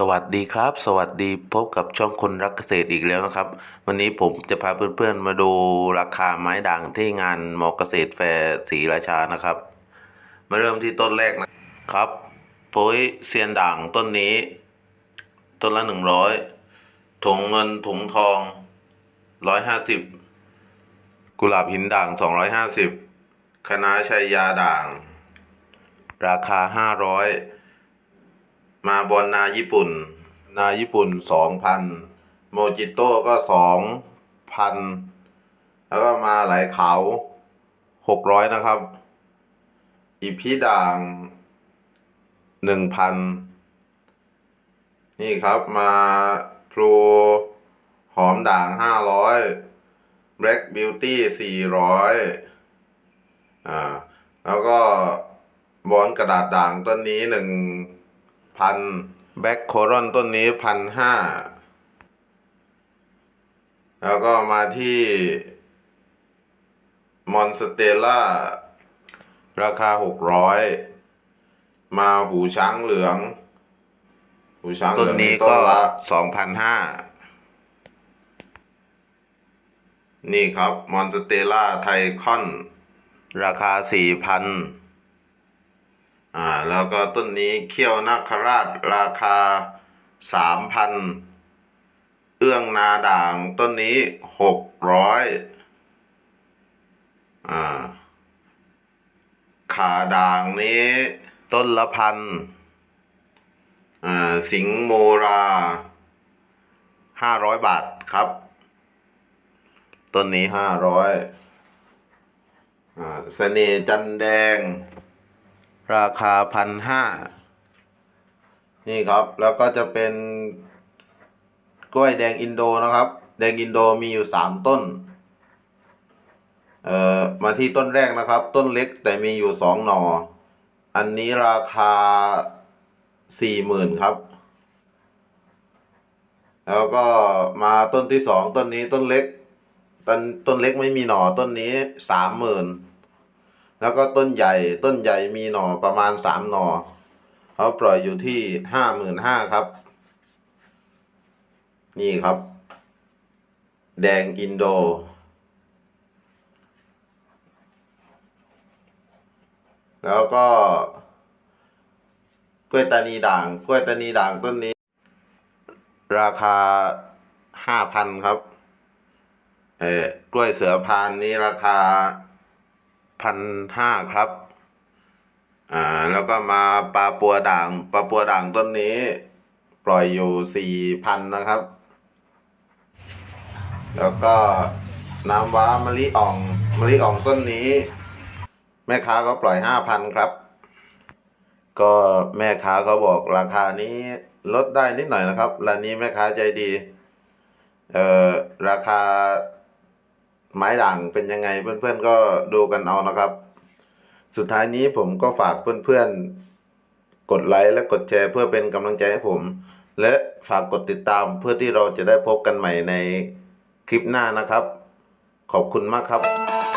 สวัสดีครับ สวัสดีพบกับช่องคนรักเกษตรอีกแล้วนะครับ วันนี้ผมจะพาเพื่อนๆมาดูราคาไม้ด่างที่งานมอเกษตรแฟร์ศรีราชานะครับ มาเริ่มที่ต้นแรกนะครับปุ๋ยเซียนด่างต้นนี้ ต้นละหนึ่งร้อยถุงเงินถุงทองร้อยห้าสิบกุหลาบหินด่างสองร้อยห้าสิบคณะชัยยาด่าง ราคาห้าร้อย มาบอลนาญี่ปุ่น นาญี่ปุ่นสองพันโมจิโต้ก็สองพันแล้วก็มาไหลขาวหกร้อยนะครับ อีพีด่างหนึ่งพันนี่ครับมาพลูหอมด่างห้าร้อย Black Beauty สี่ร้อยอ่า แล้วก็บอนกระดาษด่างต้นนี้หนึ่ง พันแบ็คโครอนต้นนี้พันห้าแล้วก็มาที่มอนสเตล่าราคาหกร้อยมาหูช้างเหลือง หูช้างเหลืองต้นนี้ต้นก็ละสองพันห้านี่ครับมอนสเตล่าไทคอน ราคาสี่พัน อ่าแล้วก็ต้นนี้เขี้ยวนาคราชราคาสามพันเอื้องนาด่างต้นนี้หกร้อยอ่าขาด่างนี้ต้นละพันอ่าสิงโมราห้าร้อยบาทครับ ต้นนี้ห้าร้อยอ่าเสน่จันแดง ราคาพันห้านี่ครับ แล้วก็จะเป็น กล้วยแดงอินโดนะครับ แดงอินโดมีอยู่สามต้น เอ่อ มาที่ต้นแรกนะครับ ต้นเล็กแต่มีอยู่สองหนอ อันนี้ราคาสี่หมื่นครับ แล้วก็มาต้นที่สองต้นนี้ต้นเล็ก ต้นต้นเล็กไม่มีหนอต้นนี้สามหมื่น แล้วก็ต้นใหญ่ต้นใหญ่มีหน่อประมาณสามหน่อเขาปล่อยอยู่ที่ห้าหมื่นห้าครับ นี่ครับ แดงอินโด แล้วก็กล้วยตานีด่างกล้วยตานีด่างต้นนี้ ราคาห้าพันครับ เออกล้วยเสือพานนี้ราคา พันห้าครับ อ่า แล้วก็มาปลาปัวด่างปลาปัวด่างต้นนี้ ปล่อยอยู่สี่พันนะครับ แล้วก็น้ำว้ามะลิอ่องมะลิอ่องต้นนี้ แม่ค้าก็ปล่อยห้าพันครับ ก็แม่ค้าก็บอกราคานี้ลดได้นิดหน่อยนะครับร้านนี้แม่ค้าใจดี เอ่อราคา ไม้ด่างเป็นยังไงเพื่อนๆก็ดูกันเอานะครับ สุดท้ายนี้ผมก็ฝากเพื่อนๆ กดไลค์และกดแชร์เพื่อเป็นกำลังใจให้ผม และฝากกดติดตามเพื่อที่เราจะได้พบกันใหม่ในคลิปหน้านะครับ ขอบคุณมากครับ